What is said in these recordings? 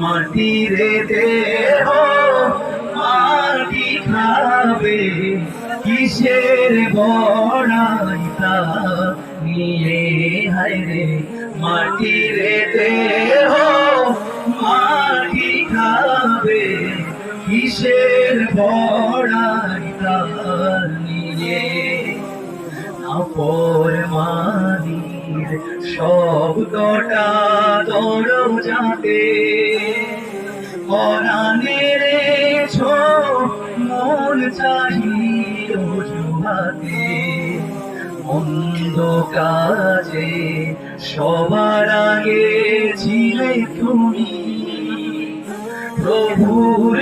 মাটির দেহ মাটি খাবে কিসের বড়াইতা নিয়ে হায়রে মাটির দেহ মাটি খাবে কিসের বড়াইতা নিয়ে। আপর মানির শব্দটা দরজাতে পরাণের কাজে সবার আগে ছিলে তুমি। প্রভুর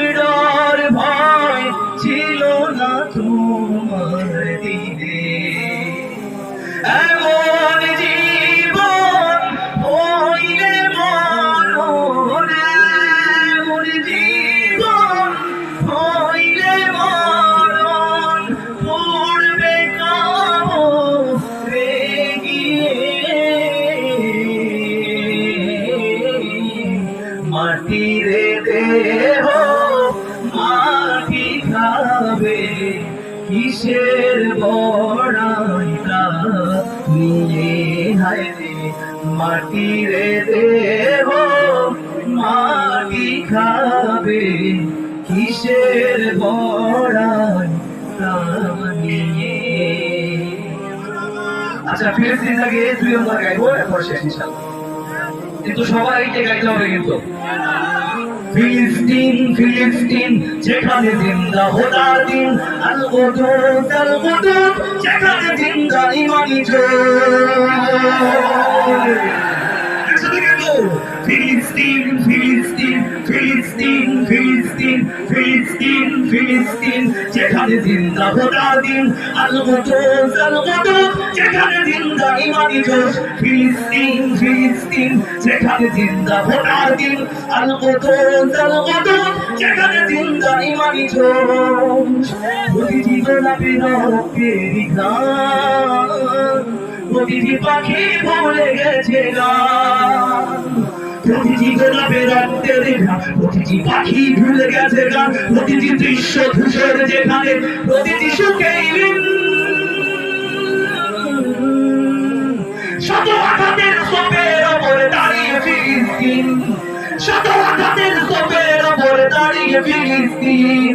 মাটির দেহ মাটি খাবে, কিসের বড়াইটা নিয়ে। আচ্ছা দিন আগে দুই নম্বর গাইবো, এরপর শেষ, ইনশাল্লাহ। কিন্তু সবাইকে গাইতে হবে কিন্তু। ফিলিস্তিন ফিলিস্তিন, যেখানে জিন্দা হোদার দিন আল গুদুদ আল গুদুদ যেখানে জিন্দা ইমানি ফিলিস্তিন ফিলিস্তিন ফিলিস্তিন ফিলিস্তিন। ফিলিস্তিন ফিলিস্তিন, যেখানে জিন্দা হোদার দিন। আল গুদুদ আল গুদুদ যেখানে জিন্দা ইমানি জোশ। ফিলিস্তিন ফিলিস্তিন, যেখানে জিন্দা হোদার দিন। আল গুদুদ আল গুদুদ যেখানে জিন্দা ইমানি জোশ। প্রতিটি গোলাপি রক্তের গান প্রতিটি পাখি ভুলে গেছে গান। প্রতিটি গোলাপে রক্তের ঘাম প্রতিটি পাখি ভুলে গেছে গান প্রতিটি দৃশ্য ধূসর যেখানে প্রতিটি সুখেই শত আঘাতের স্তূপের ওপরে দাঁড়িয়ে ফিলিস্তিন শত আঘাতের স্তূপের ওপরে দাঁড়িয়ে ফিলিস্তিন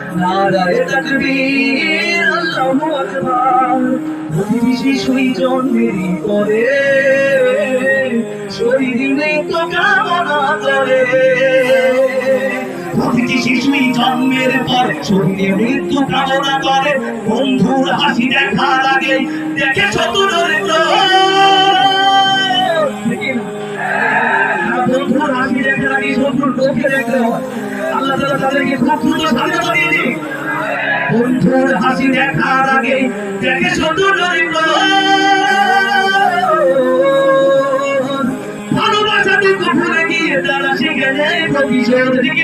নারায়ে শিশুই জন্মেরই পরে। শহীদ তো কামনা করে প্রতিটি শিশুই জন্মের পর। শরীরে মৃত্যু কামনা করে বন্ধুর হাসি দেখার আগে দেখে চতুরের বন্ধুর হাসি দেখার আগে শত্রুর চোখে দেখলে হয়। তাদেরকে খুব সুন্দর স্বাধীনতা দিয়ে বন্ধুর, হাসি দেখার আগে দেখে শত্রুর ভালোবাসাটুকু ভুলে গিয়ে তারা শিখে নেই প্রতিশোধ ঠিক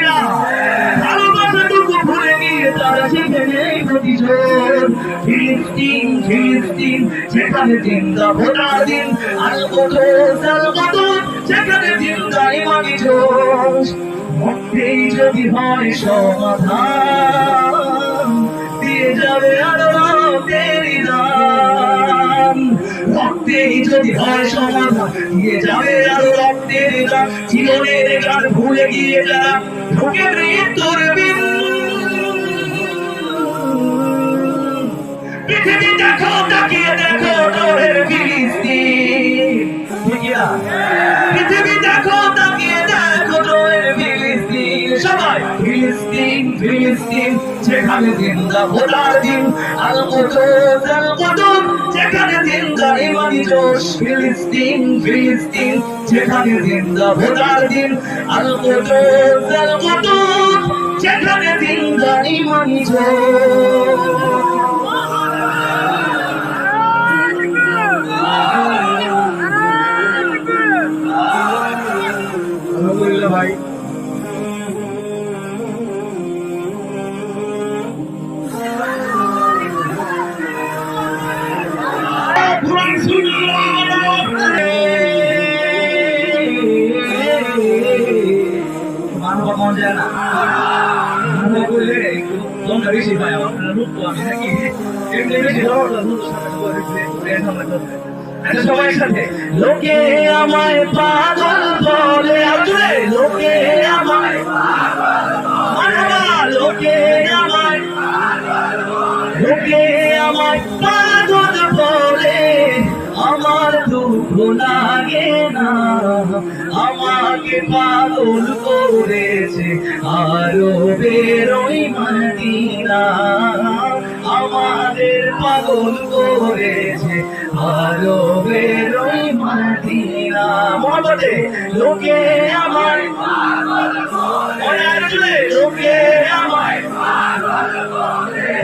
ভালোবাসাটুকু ভুলে গিয়ে তারা শিখে নেই প্রতিশোধ। ফিলিস্তিন ফিলিস্তিন, সেখানে জিন্দা ভোটার দিন। আল কদস সেখানে জিন্দা ইমানি জোশ এই যদি হয় সমাধান, দিয়ে যাবে আরও তেরি দান রক্তেই যদি হয় সমাধান, দিয়ে যাবে আরও রক্তের দান জীবনের গান ভুলে গিয়ে যারা ঢুকে মৃত্যুর পৃথিবী দেখো, তাকিয়ে দেখো পৃথিবী যেখানে জিন্দা ভোলার দিন, আল কুদুস আল কুদুস, যেখানে জিন্দা ইমানি জোশ, ফিলিস্তিন ফিলিস্তিন, যেখানে জিন্দা দিন, আল কুদুস আল কুদুস, যেখানে জিন্দা ইমানি জোশ। মন যায় না মানব করলে বেশি পায় আমি এমনি বেশি লোকে আমায় পাগল বলে। লোকে আমায় লোকে আমায় লোকে আমায় পাগল বলে। আমার দুঃখ লাগে পাগল করেছে আরও বেরোই মাদিনা আমাদের পাগল করেছে আরও বেরোই মাদিনা মনে লোকে আমায়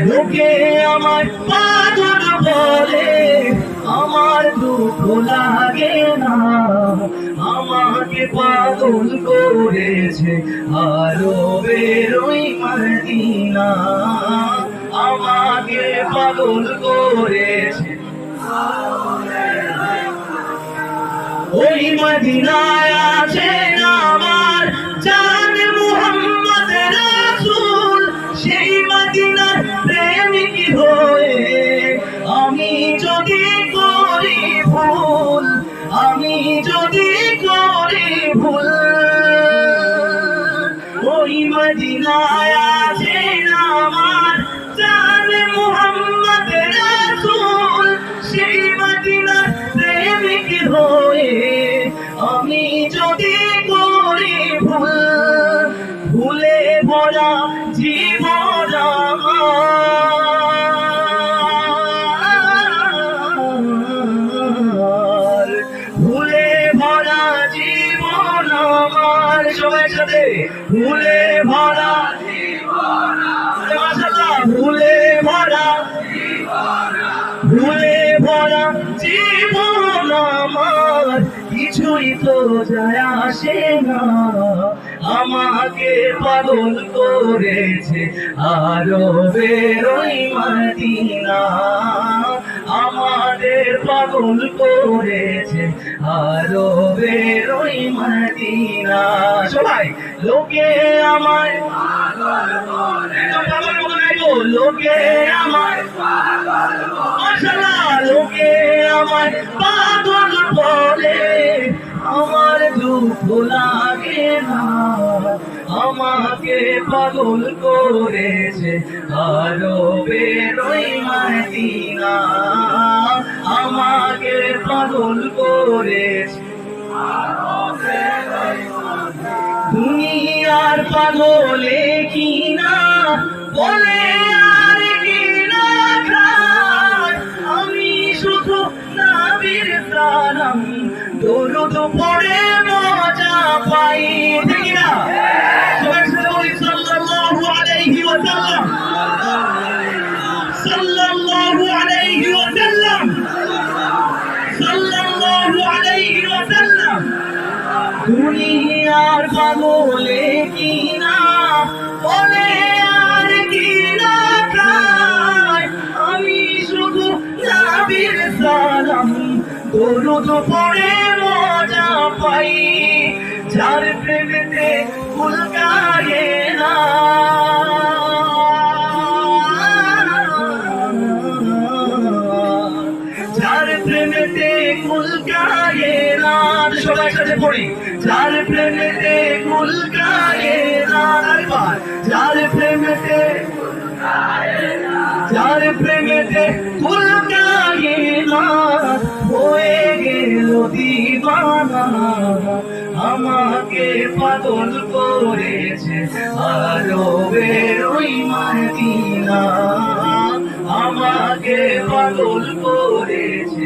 লোকে আমায় পাগল বলে। আমার দুঃখ লাগে না। আমাকে পাগল করেছে আরও বেরোই মাদিনা। আমাকে পাগল করেছে ওই মদিনায় আছেন ভরা জীবন ভুলে ভরা জীবন আমার সবাই সাথে ভুলে ভরা ভুলে ভরা ভুলে ভরা জীবন আমার কিছুই তো যায় আসে না। আমাকে পাগল করেছে আরও বেরোই মাদিনা। আমাদের পাগল করেছে আরও বেরোই মাদিনা। সবাই লোকে গাইবো, লোকে মাশাআল্লাহ, লোকে আমায় পাগল বলে। আমার দুঃখ লাগে না। আমাকে পাগল করেছে আরও বেরোই মাদিনা। আমাকে পাগল করেছে দুনিয়ার পাগলে কিনা বলে দরুদ পড়ে মজা পাই। দেখি না? সাল্লাল্লাহু আলাইহি ওয়াসাল্লাম। সাল্লাল্লাহু আলাইহি ওয়াসাল্লাম। সাল্লাল্লাহু আলাইহি ওয়াসাল্লাম। দুনিয়ার পাগলে কিনা বলে আর কিনা খায়? আমি শুধু নাবির সালাম। দরুদ পড়ে মজা পাই, যার প্রেমেতে ফুলকায়ে না। যার প্রেমেতে কুলকায়ে না। সবাই সাথে পড়ি। যার প্রেমেতে কুলকায়ে না। যার প্রেমেতে যার প্রেমেতে কুলকায়ে না হয়ে গেল দিবানা। আমাকে পাগল করেছে আরও বেরোই মাদিনা। আমাকে পাগল করেছে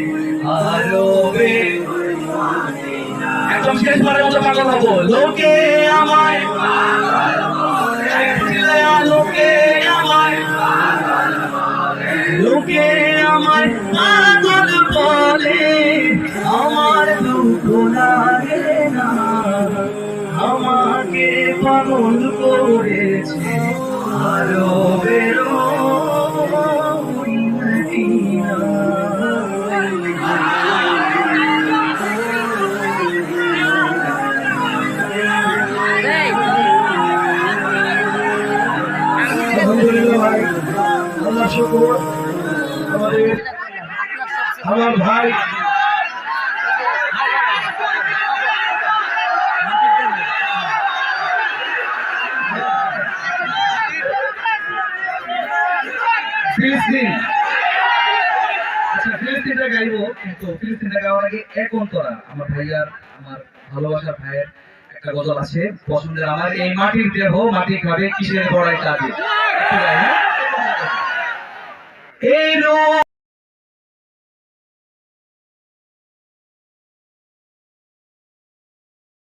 আরও বেরোই মাদিনা। একদম শেষবারের মতো পাগল হব। লোকে আমায় পাগল লোকে আমায় পাগল বলে। আমার দুঃখ লাগে না। আমাকে পাগল করেছে। আরও বেরো আল্লাহ শুকুর। আমার ভাই আচ্ছা কিন্তু এক অন্তরা, আমার ভাইয়ার, আমার ভালোবাসার ভাইয়ের একটা গজল আছে। পছন্দের আমার এই মাটির দেহ মাটি খাবে, কিসের বড়াই কাজে? Hey, no!